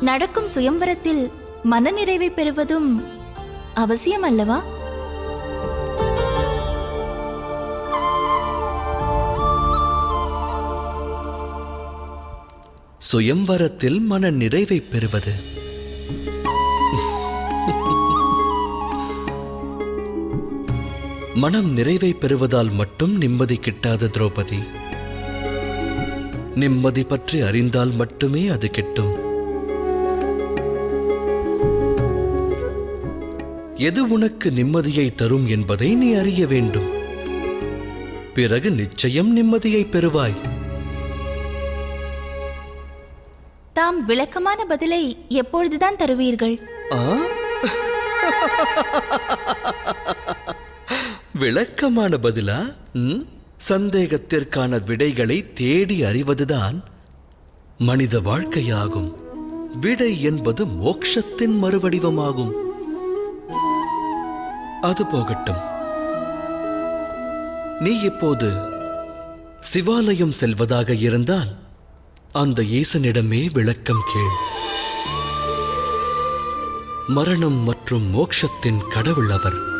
நடக்கும் சுயம்வரத்தில் மனநிறைவை பெறுவதும் அவசியம் அல்லவா சுயம்வரத்தில் மன நிறைவை பெறுவது. மனம் நிறைவை பெறுவதால் மட்டும் நிம்மதி கிட்டாத திரௌபதி. நிம்மதி பற்றி அறிந்தால் மட்டுமே அது கிட்டும். எது உனக்கு நிம்மதியை தரும் என்பதை நீ அறிய வேண்டும். பிறகு நிச்சயம் நிம்மதியை பெறுவாய். தாம் விளக்கமான பதிலை எப்பொழுதுதான் தருவீர்கள்? விளக்கமான பதிலா? சந்தேகத்திற்கான விடைகளை தேடி அறிவதுதான் மனித வாழ்க்கையாகும். விடை என்பது மோக்ஷத்தின் மறுவடிவமாகும். அது போகட்டும். நீ இப்போது சிவாலயம் செல்வதாக இருந்தால் அந்த ஈசனிடமே விளக்கம் கேள். மரணம் மற்றும் மோக்ஷத்தின் கடவுள் அவர்.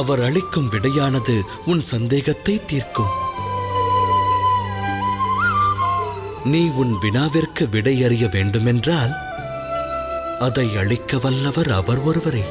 அவர் அளிக்கும் விடையானது உன் சந்தேகத்தை தீர்க்கும். நீ உன் வினாவிற்கு விடை அறிய வேண்டுமென்றால் அதை அளிக்க வல்லவர் அவர் ஒருவரே.